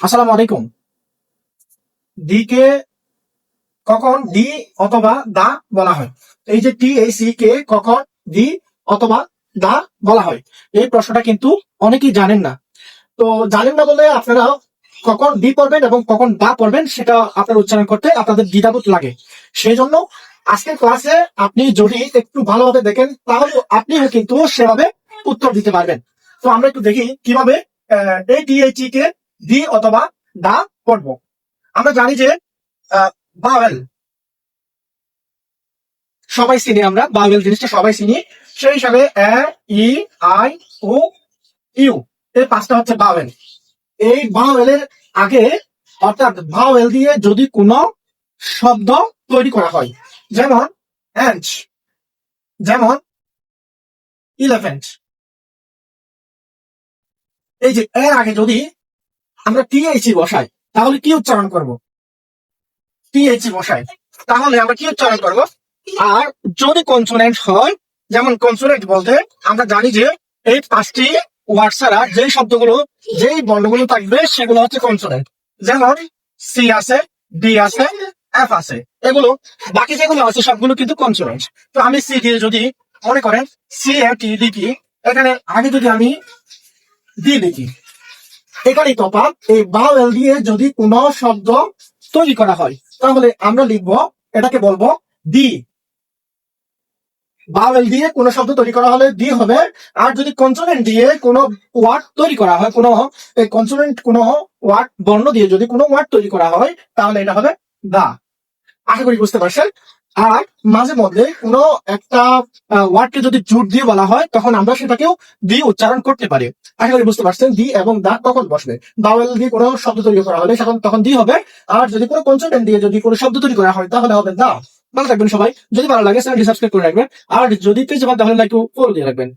আসসালামু আলাইকুম। ডি কে কখন ডি অথবা দা বলা হয়? এই যে টি, এই সি, কে কখন ডি অথবা দা বলা হয়? এই প্রশ্নটা কিন্তু অনেকেই জানেন না। তো জানেন না বলে আপনারা কখন ডি পড়বেন এবং কখন দা পড়বেন সেটা আপনার উচ্চারণ করতে আপনাদের দ্বিধাবোধ লাগে। সেই জন্য আজকের ক্লাসে আপনি যদি একটু ভালোভাবে দেখেন, তাহলে আপনিও কিন্তু সেভাবে উত্তর দিতে পারবেন। তো আমরা একটু দেখি কীভাবে এই টি এইচ কে ডি অথবা দা পড়ব আমরা জানি যে বাওয়েল। সবাই চিনি আমরা, বাওয়েল জিনিসটা সবাই চিনি। সেই হিসাবে এ, ই, আই, ও, ইউ। এই পাঁচটা হচ্ছে বাওয়েল। এই বাওয়েলের আগে, অর্থাৎ বাওয়েল দিয়ে যদি কোনো শব্দ তৈরি করা হয়, যেমন অ্যান্ট যেমন ইলেভেন্ট এই যে এর আগে যদি আমরা টিএইচি বসাই, তাহলে কি উচ্চারণ করব? টিএইচি বসাই, তাহলে আমরা কি উচ্চারণ করব? আর যদি কনসোনেন্ট হয়, যেমন কনসোনেন্ট বলতে, আমরা জানি যে এই পাঁচটি ওয়ার্ড ছাড়া যেই শব্দগুলো, যেই বর্ণগুলো থাকবে, সেগুলো হচ্ছে কনসোনেন্ট যেমন সি আছে ডি আছে এফ আছে, এগুলো, বাকি যেগুলো আছে, সবগুলো কিন্তু কনসোনেন্ট তো আমি সি দিয়ে যদি, মনে করেন সি এ টি ডি কি এখানে আগে যদি আমি ডি লিখি এখানেই তফাৎ, এই বাওয়েল দিয়ে যদি কোনো শব্দ তৈরি করা হয়, তাহলে আমরা লিখব, এটাকে বলব ডি বাওয়েল দিয়ে কোনো শব্দ তৈরি করা হলে দি হবে, আর যদি কনসোনেন্ট দিয়ে কোনো ওয়ার্ড তৈরি করা হয়, কোনো কনসোনেন্ট কোনো ওয়ার্ড বর্ণ দিয়ে যদি কোনো ওয়ার্ড তৈরি করা হয়, তাহলে এটা হবে দা। আশা করি বুঝতে পারছেন? আর মাঝে মধ্যে কোনো একটা ওয়ার্ডকে যদি জোর দিয়ে বলা হয়, তখন আমরা সেটাকেও দিয়ে উচ্চারণ করতে পারি। আশা করি বুঝতে পারছেন, দি এবং দা কখন বসবে? বাওয়েল দিয়ে কোনো শব্দ তৈরি করা হলে সেখানে তখন দি হবে, আর যদি কোনো কনসোনেন্ট দিয়ে যদি কোনো শব্দ তৈরি করা হয়, তাহলে হবে দা। ভালো থাকবেন সবাই, যদি ভালো লাগে চ্যানেলটি সাবস্ক্রাইব করে রাখবেন, আর যদি পেজ পান, তাহলে লাইক ফলো দিয়ে রাখবেন।